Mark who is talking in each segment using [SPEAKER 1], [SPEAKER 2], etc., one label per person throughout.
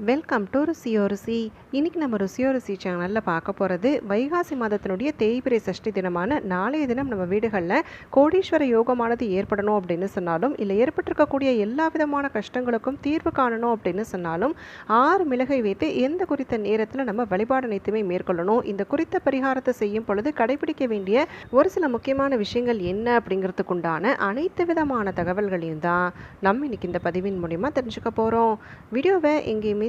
[SPEAKER 1] Welcome to ருசியோ ருசி இன்னைக்கு நம்ம ருசியோ ருசி சேனலில் பார்க்க போகிறது வைகாசி மாதத்தினுடைய தேய்பிரை சஷ்டி தினமான நாளைய தினம் நம்ம வீடுகளில் கோடீஸ்வர யோகமானது ஏற்படணும் அப்படின்னு சொன்னாலும் இல்லை ஏற்பட்டிருக்கக்கூடிய எல்லா விதமான கஷ்டங்களுக்கும் தீர்வு காணணும் அப்படின்னு சொன்னாலும் ஆறு மிளகை வைத்து எந்த குறித்த நேரத்தில் நம்ம வழிபாடு அனைத்துமே மேற்கொள்ளணும்? இந்த குறித்த பரிகாரத்தை செய்யும் பொழுது கடைபிடிக்க வேண்டிய ஒரு சில முக்கியமான விஷயங்கள் என்ன அப்படிங்கிறதுக்குண்டான அனைத்து விதமான தகவல்களையும் தான் நம்ம இன்னைக்கு இந்த பதிவின் மூலிமா தெரிஞ்சுக்க போகிறோம் வீடியோவை எங்கேயுமே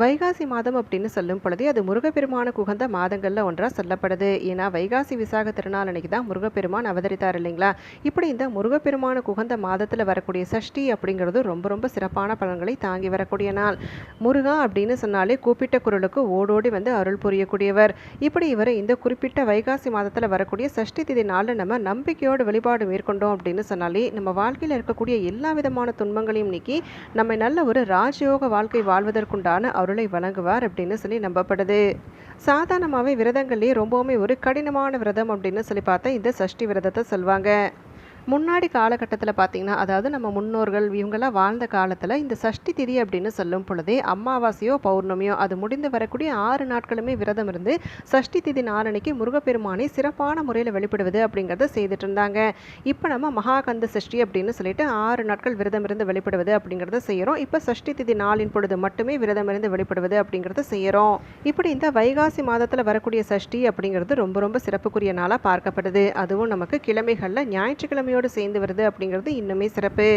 [SPEAKER 1] வைகாசி மாதம் அப்படின்னு சொல்லும் பொழுதே அது முருகப்பெருமானுக்கு உகந்த மாதங்களில் ஒன்றாக சொல்லப்படுது. ஏன்னா வைகாசி விசாக திருநாள் அன்னைக்கு தான் முருகப்பெருமான் அவதரித்தார் இல்லைங்களா? இப்படி இந்த முருகப்பெருமானுக்கு உகந்த மாதத்தில் வரக்கூடிய சஷ்டி அப்படிங்கிறது ரொம்ப ரொம்ப சிறப்பான பலன்களை தாங்கி வரக்கூடிய நாள். முருகா அப்படின்னு சொன்னாலே கூப்பிட்ட குரலுக்கு ஓடோடி வந்து அருள் புரியக்கூடியவர். இப்படி இவர் இந்த குறிப்பிட்ட வைகாசி மாதத்தில் வரக்கூடிய சஷ்டி திதி நாளில் நம்ம நம்பிக்கையோடு வழிபாடு மேற்கொண்டோம் அப்படின்னு சொன்னாலே நம்ம வாழ்க்கையில் இருக்கக்கூடிய எல்லா விதமான துன்பங்களையும் நீக்கி நம்ம நல்ல ஒரு ராஜயோக வாழ்க்கை வாழ்வதற்குண்டான அருளை வழங்குவார் அப்படின்னு சொல்லி நம்பப்படுது. சாதாரணமாகவே விரதங்கள்லேயே ரொம்பவுமே ஒரு கடினமான விரதம் அப்படின்னு சொல்லி பார்த்தா இந்த சஷ்டி விரதத்தை சொல்லுவாங்க முன்னாடி காலகட்டத்தில் பார்த்திங்கன்னா அதாவது நம்ம முன்னோர்கள் இவங்கெல்லாம் வாழ்ந்த காலத்தில் இந்த சஷ்டி திதி அப்படின்னு சொல்லும் பொழுதே அமாவாசையோ பௌர்ணமியோ அது முடிந்து வரக்கூடிய ஆறு நாட்களுமே விரதம் இருந்து சஷ்டி திதி நாளன்னைக்கு முருகப்பெருமானை சிறப்பான முறையில் வெளிப்படுவது அப்படிங்கிறத செய்துட்டு இருந்தாங்க. இப்போ நம்ம மகாகந்த சஷ்டி அப்படின்னு சொல்லிட்டு ஆறு நாட்கள் விரதம் இருந்து வெளிப்படுவது அப்படிங்கிறத செய்கிறோம் இப்போ சஷ்டி திதி நாளின் பொழுது மட்டுமே விரதம் இருந்து வெளிப்படுவது அப்படிங்கிறத செய்கிறோம் இப்படி இந்த வைகாசி மாதத்தில் வரக்கூடிய சஷ்டி அப்படிங்கிறது ரொம்ப ரொம்ப சிறப்புக்குரிய நாளாக பார்க்கப்படுது. அதுவும் நமக்கு கிழமைகளில் ஞாயிற்றுக்கிழமையோடு சேர்ந்து வருது அப்படிங்கிறது இன்னுமே சிறப்பு.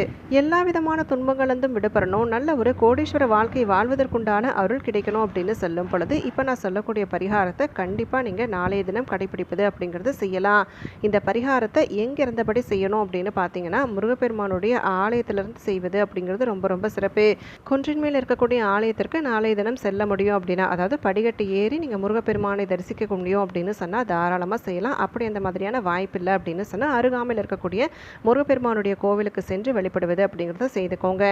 [SPEAKER 1] எல்லா விதமான துன்பங்களிலிருந்தும் விடுபடணும். நல்ல ஒரு கோடீஸ்வர வாழ்க்கை வாழ்வதற்குண்டான அருள் கிடைக்கணும் அப்படின்னு சொல்லும் பொழுது இப்போ நான் சொல்லக்கூடிய பரிகாரத்தை கண்டிப்பாக நீங்கள் நாளைய தினம் கடைபிடிப்பது அப்படிங்கிறது செய்யலாம். இந்த பரிகாரத்தை எங்கே இருந்தபடி செய்யணும் அப்படின்னு பார்த்தீங்கன்னா முருகப்பெருமானுடைய ஆலயத்திலிருந்து செய்வது அப்படிங்கிறது ரொம்ப ரொம்ப சிறப்பு. குன்றின் மேல் இருக்கக்கூடிய ஆலயத்திற்கு நாளைய தினம் செல்ல முடியும் அப்படின்னா அதாவது படிக்கட்டு ஏறி நீங்கள் முருகப்பெருமானை தரிசிக்க முடியும் அப்படின்னு சொன்னால் தாராளமாக செய்யலாம். அப்படி அந்த மாதிரியான வாய்ப்பு இல்லை அப்படின்னு சொன்னால் அருகாமையில் இருக்கக்கூடிய முருகப்பெருமானுடைய கோவிலுக்கு சென்று வழிபடுவது அப்படிங்கிறத செய்துக்கோங்க.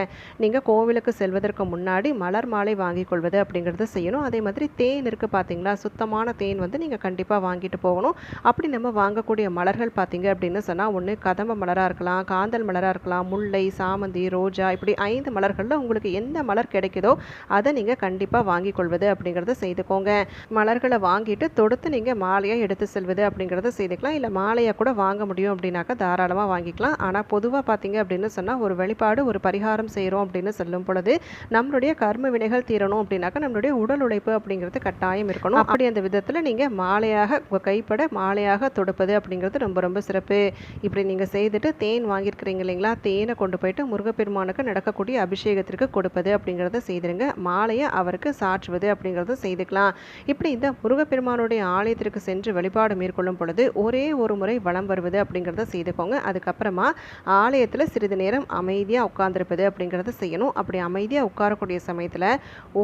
[SPEAKER 1] நீங்கள் கோவிலுக்கு செல்வதற்கு முன்னாடி மலர் மாலை வாங்கி கொள்வது அப்படிங்கிறத செய்யணும். அதே மாதிரி தேன் இருக்குது பார்த்தீங்களா சுத்தமான தேன் வந்து நீங்கள் கண்டிப்பாக வாங்கிட்டு போகணும். அப்படி நம்ம வாங்கக்கூடிய மலர்கள் பார்த்தீங்க அப்படின்னு சொன்னால் ஒன்று கதம்ப மலராக இருக்கலாம் காந்தல் மலராக இருக்கலாம் முல்லை சாமந்தி ரோஜா இப்படி ஐந்து மலர்களில் உங்களுக்கு எந்த மலர் கிடைக்குதோ அதை நீங்கள் கண்டிப்பாக வாங்கி கொள்வது அப்படிங்கிறத செய்துக்கோங்க. மலர்களை வாங்கிட்டு தொடுத்து நீங்கள் மாலையாக எடுத்து செல்வது அப்படிங்கிறத செய்துக்கலாம். இல்லை மாலையாக கூட வாங்க முடியும் அப்படின்னாக்கா தாராளமாக வாங்கிக்கலாம். ஆனால் பொதுவாக பார்த்தீங்க அப்படின்னு சொன்னால் ஒரு வழிபாடு ஒரு பரிகாரம் செய்கிறோம் அப்படின்னு சொல்லும் பொழுது நம்மளுடைய கர்ம வினைகள் தீரணும் அப்படின்னாக்கா நம்மளுடைய உடல் உழைப்பு அப்படிங்கிறது கட்டாயம் இருக்கணும். அப்படி அந்த விதத்தில் நீங்கள் மாலையாக கைப்பட மாலையாக தொடுப்பது அப்படிங்கிறது ரொம்ப ரொம்ப சிறப்பு. இப்படி நீங்கள் செய்துட்டு தேன் வாங்கியிருக்கிறீங்க இல்லைங்களா? தேனை கொண்டு போயிட்டு முருகப்பெருமானுக்கு நடக்கக்கூடிய அபிஷேகத்திற்கு கொடுப்பது அப்படிங்கிறத செய்திருங்க. மாலையை அவருக்கு சாற்றுவது அப்படிங்கிறத செய்துக்கலாம். இப்படி இந்த முருகப்பெருமானுடைய ஆலயத்திற்கு சென்று வழிபாடு மேற்கொள்ளும் பொழுது ஒரே ஒரு முறை வளம் வருவது அப்படிங்கிறத செய்துக்கோங்க. அதுக்கப்புறமா ஆலயத்தில் சிறிது நேரம் அமைதியாக உட்கார்ந்துருப்பது அப்படிங்கிறத செய்யணும். அப்படி அமைதியாக உட்காரக்கூடிய சமயத்தில்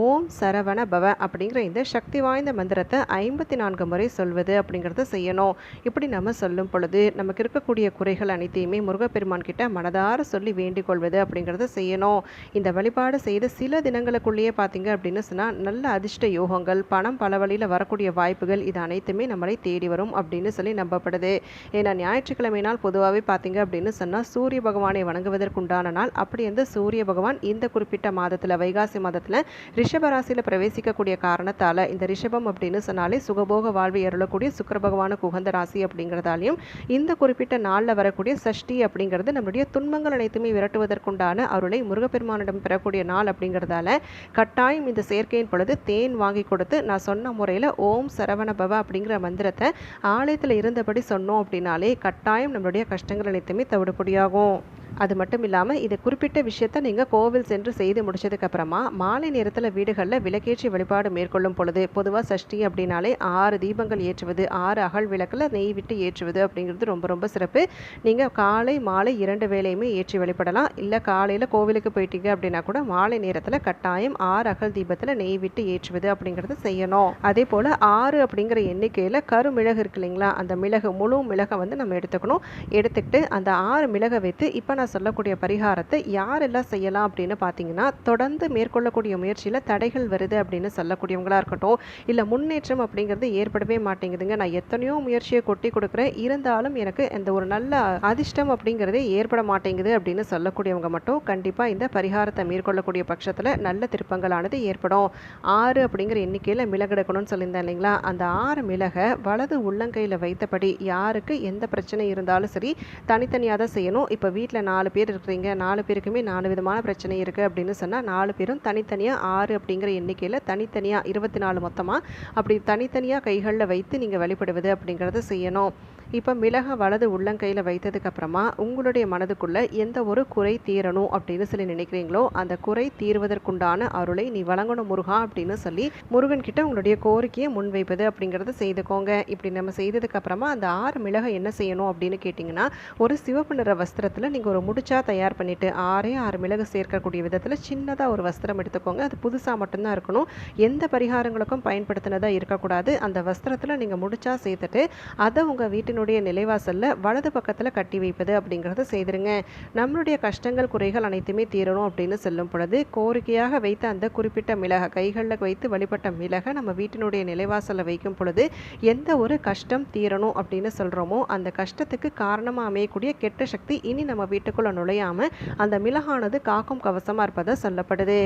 [SPEAKER 1] ஓம் சரவண பவ அப்படிங்கிற இந்த சக்தி வாய்ந்த மந்திரத்தை ஐம்பத்தி நான்கு முறை சொல்வது அப்படிங்கிறத செய்யணும். இப்படி நம்ம சொல்லும் பொழுது நமக்கு இருக்கக்கூடிய குறைகள் அனைத்தையுமே முருகப்பெருமான் கிட்ட மனதார சொல்லி வேண்டிக் கொள்வது அப்படிங்கிறத செய்யணும். இந்த வழிபாடு செய்த சில தினங்களுக்குள்ளேயே பார்த்தீங்க அப்படின்னு சொன்னால் நல்ல அதிர்ஷ்ட யோகங்கள் பணம் பல வழியில் வரக்கூடிய வாய்ப்புகள் இது அனைத்துமே நம்மளை தேடி வரும் அப்படின்னு சொல்லி நம்பப்படுது. ஏன்னா ஞாயிற்றுக்கிழமை நாள் பொதுவாகவே பார்த்தீங்க அப்படின்னு சொன்னால் சூரிய பகவானை வணங்குவதற்குண்டான நாள். அப்படி அந்த சூரிய பகவான் இந்த குறிப்பிட்ட மாதத்தில் வைகாசி மாதத்தில் ரிஷபராசியில் பிரவேசிக்கக்கூடிய காரணத்தால் இந்த ரிஷபம் அப்படின்னு சொன்னாலே சுகபோக வாழ்வு எருளக்கூடிய சுக்கர பகவானுக்கு உகந்த ராசி அப்படிங்கிறதாலையும் இந்த குறிப்பிட்ட நாளில் வரக்கூடிய சஷ்டி அப்படிங்கிறது நம்மளுடைய துன்பங்கள் அனைத்துமே விரட்டுவதற்குண்டான அருளை முருகப்பெருமானிடம் பெறக்கூடிய நாள் அப்படிங்கிறதால கட்டாயம் இந்த சேர்க்கையின் பொழுது தேன் வாங்கி கொடுத்து நான் சொன்ன முறையில் ஓம் சரவண பவ அப்படிங்கிற மந்திரத்தை ஆலயத்தில் இருந்தபடி சொன்னோம் அப்படின்னாலே கட்டாயம் நம்மளுடைய கஷ்டங்கள் அனைத்துமே தவிடுபடியாகும். அது மட்டும் இல்லாமல் இது குறிப்பிட்ட விஷயத்தை நீங்கள் கோவில் சென்று செய்து முடிச்சதுக்கப்புறமா மாலை நேரத்தில் வீடுகளில் விளக்கேற்றி வழிபாடு மேற்கொள்ளும் பொழுது பொதுவாக சஷ்டி அப்படின்னாலே ஆறு தீபங்கள் ஏற்றுவது ஆறு அகல் விளக்கில் நெய் விட்டு ஏற்றுவது அப்படிங்கிறது ரொம்ப ரொம்ப சிறப்பு. நீங்கள் காலை மாலை இரண்டு வேலையுமே ஏற்றி வழிபடலாம். இல்லை காலையில் கோவிலுக்கு போயிட்டீங்க அப்படின்னா கூட மாலை நேரத்தில் கட்டாயம் ஆறு அகல் தீபத்தில் நெய் விட்டு ஏற்றுவது அப்படிங்கிறது செய்யணும். அதே போல் ஆறு அப்படிங்கிற எண்ணிக்கையில் கருமிளகு இருக்கு இல்லைங்களா? அந்த மிளகு முழு மிளகை வந்து நம்ம எடுத்துக்கணும். எடுத்துக்கிட்டு அந்த ஆறு மிளகை வைத்து இப்போ நான் நான் சொல்லக்கூடிய பரிகாரத்தை யாரெல்லாம் செய்யலாம் அப்படின்னு பார்த்தீங்கன்னா தொடர்ந்து மேற்கொள்ளக்கூடிய முயற்சியில் தடைகள் வருது அப்படின்னு சொல்லக்கூடியவங்களாக இருக்கட்டும் இல்லை முன்னேற்றம் அப்படிங்கிறது ஏற்படவே மாட்டேங்குதுங்க. நான் எத்தனையோ முயற்சியை கொட்டி கொடுக்குறேன். இருந்தாலும் எனக்கு இந்த ஒரு நல்ல அதிர்ஷ்டம் அப்படிங்கிறதே ஏற்பட மாட்டேங்குது அப்படின்னு சொல்லக்கூடியவங்க மட்டும் கண்டிப்பாக இந்த பரிகாரத்தை மேற்கொள்ளக்கூடிய பட்சத்தில் நல்ல திருப்பங்களானது ஏற்படும். ஆறு அப்படிங்கிற எண்ணிக்கையில் மிளகெடுக்கணும்னு சொல்லியிருந்தேன் இல்லைங்களா? அந்த ஆறு மிளகை வலது உள்ளங்கையில் வைத்தபடி யாருக்கு எந்த பிரச்சனை இருந்தாலும் சரி தனித்தனியாக தான் செய்யணும். இப்போ வீட்டில் நான் நாலு பேர் இருக்கிறீங்க நாலு பேருக்குமே நாலு விதமான பிரச்சனை இருக்குது அப்படின்னு சொன்னால் நாலு பேரும் தனித்தனியாக ஆறு அப்படிங்கிற எண்ணிக்கையில் தனித்தனியாக இருபத்தி நாலு மொத்தமாக அப்படி தனித்தனியாக கைகளில் வைத்து நீங்கள் வழிபடுவது அப்படிங்கிறத செய்யணும். இப்போ மிளகை வலது உள்ளங்கையில் வைத்ததுக்கு அப்புறமா உங்களுடைய மனதுக்குள்ளே எந்த ஒரு குறை தீரணும் அப்படின்னு சொல்லி நினைக்கிறீங்களோ அந்த குறை தீர்வதற்குண்டான அருளை நீ வழங்கணும் முருகா அப்படின்னு சொல்லி முருகன் கிட்ட உங்களுடைய கோரிக்கையை முன்வைப்பது அப்படிங்கிறத செய்துக்கோங்க. இப்படி நம்ம செய்ததுக்கு அப்புறமா அந்த ஆறு மிளகை என்ன செய்யணும் அப்படின்னு கேட்டிங்கன்னா ஒரு சிவப்பு நிற வஸ்திரத்தில் நீங்கள் ஒரு முடிச்சா தயார் பண்ணிட்டு ஆறே ஆறு மிளகு சேர்க்கக்கூடிய விதத்தில் சின்னதாக ஒரு வஸ்திரம் எடுத்துக்கோங்க. அது புதுசாக மட்டும்தான் இருக்கணும். எந்த பரிகாரங்களுக்கும் பயன்படுத்தினதாக இருக்கக்கூடாது. அந்த வஸ்திரத்தில் நீங்கள் முடிச்சா சேர்த்துட்டு அதை உங்கள் வீட்டினுடைய நிலைவாசலில் வலது பக்கத்தில் கட்டி வைப்பது அப்படிங்கிறத செய்திருங்க. நம்மளுடைய கஷ்டங்கள் குறைகள் அனைத்துமே தீரணும் அப்படின்னு சொல்லும் பொழுது கோரிக்கையாக வைத்த அந்த குறிப்பிட்ட மிளகை கைகளில் வைத்து வழிபட்ட மிளகை நம்ம வீட்டினுடைய நிலைவாசலில் வைக்கும் பொழுது எந்த ஒரு கஷ்டம் தீரணும் அப்படின்னு சொல்கிறோமோ அந்த கஷ்டத்துக்கு காரணமாக அமையக்கூடிய கெட்ட சக்தி இனி நம்ம வீட்டுக்குள்ளே நுழையாமல் அந்த மிளகானது காக்கும் கவசமாக இருப்பதாக சொல்லப்படுது.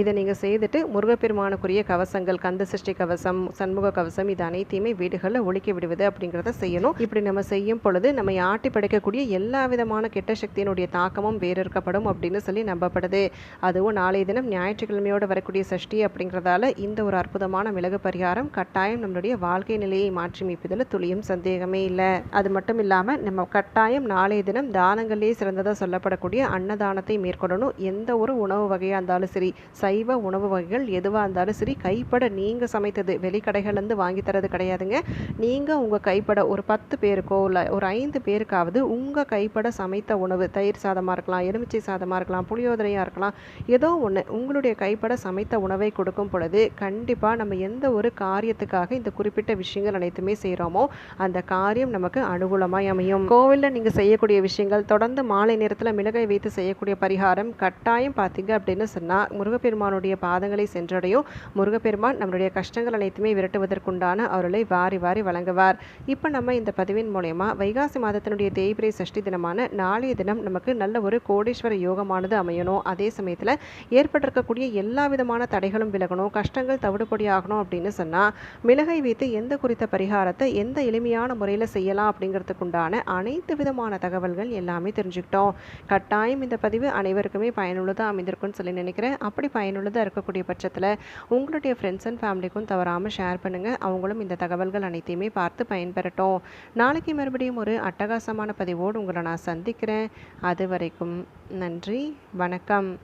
[SPEAKER 1] இதை நீங்கள் செய்துட்டு முருகப்பெருமானுக்குரிய கவசங்கள் கந்த சஷ்டி கவசம் சண்முக கவசம் இது அனைத்தையுமே வீடுகளில் ஒழிக்க விடுவது அப்படிங்கிறத செய்யணும். இப்படி நம்ம செய்யும் பொழுது நம்ம ஆட்டி படைக்கக்கூடிய எல்லா விதமான கெட்ட சக்தியினுடைய தாக்கமும் வேறறுக்கப்படும் அப்படின்னு சொல்லி நம்பப்படுது. அதுவும் நாளைய தினம் ஞாயிற்றுக்கிழமையோடு வரக்கூடிய சஷ்டி அப்படிங்கிறதால இந்த ஒரு அற்புதமான மிளகு பரிகாரம் கட்டாயம் நம்மளுடைய வாழ்க்கை நிலையை மாற்றிமைப்பதில் துளியும் சந்தேகமே இல்லை. அது மட்டும் இல்லாமல் நம்ம கட்டாயம் நாளைய தினம் தானங்களே சிறந்ததாக சொல்லப்படக்கூடிய அன்னதானத்தை மேற்கொள்ளணும். எந்த ஒரு உணவு வகையாக இருந்தாலும் சரி சைவ உணவு வகைகள் எதுவாக இருந்தாலும் சரி கைப்பட நீங்கள் சமைத்தது. வெளிக்கடைகள்லேருந்து வாங்கி தரது கிடையாதுங்க. நீங்கள் உங்கள் கைப்பட ஒரு பத்து பேருக்கோ இல்லை ஒரு ஐந்து பேருக்காவது உங்கள் கைப்பட சமைத்த உணவு தயிர் சாதமாக இருக்கலாம் எலுமிச்சை சாதமாக இருக்கலாம் புளியோதரையாக இருக்கலாம் ஏதோ ஒன்று உங்களுடைய கைப்பட சமைத்த உணவை கொடுக்கும் பொழுது கண்டிப்பாக நம்ம எந்த ஒரு காரியத்துக்காக இந்த குறிப்பிட்ட விஷயங்கள் அனைத்துமே செய்கிறோமோ அந்த காரியம் நமக்கு அனுகூலமாக அமையும். கோவிலில் நீங்கள் செய்யக்கூடிய விஷயங்கள் தொடர்ந்து மாலை நேரத்தில் மிளகை வைத்து செய்யக்கூடிய பரிகாரம் கட்டாயம் பார்த்தீங்க அப்படின்னு சொன்னால் முருகப்பெருமானுடைய பாதங்களை சென்றடையும். முருகப்பெருமான் நம்மளுடைய கஷ்டங்கள் அனைத்துமே விரட்டுவதற்குண்டான அருளை வாரி வாரி வழங்குவார். இப்போ நம்ம இந்த பதிவின் மூலயமா வைகாசி மாதத்தினுடைய தேய்பிரை சஷ்டி தினமான நாளைய தினம் நமக்கு நல்ல ஒரு கோடீஸ்வர யோகமானது அமையணும். அதே சமயத்தில் ஏற்பட்டிருக்கக்கூடிய எல்லா விதமான தடைகளும் விலகணும். கஷ்டங்கள் தவிடுபடி ஆகணும் அப்படின்னு சொன்னால் மிளகை வைத்து எந்த குறித்த பரிகாரத்தை எந்த எளிமையான முறையில் செய்யலாம் அப்படிங்கிறதுக்குண்டான அனைத்து விதமான தகவல்கள் எல்லாமே தெரிஞ்சுக்கிட்டோம். கட்டாயம் இந்த பதிவு அனைவருக்குமே பயனுள்ளதாக அமைந்திருக்கும்னு சொல்லி நினைக்கிறேன். அப்படி பயனுள்ளதாக இருக்கக்கூடிய பட்சத்தில் உங்களுடைய ஃப்ரெண்ட்ஸ் அண்ட் ஃபேமிலிக்கும் தவறாமல் ஷேர் பண்ணுங்கள் அவங்களும் இந்த தகவல்கள் அனைத்தையுமே பார்த்து பயன்பெறட்டும். நாளைக்கு மறுபடியும் ஒரு அட்டகாசமான பதிவோடு உங்களை நான் சந்திக்கிறேன். அது வரைக்கும் நன்றி வணக்கம்.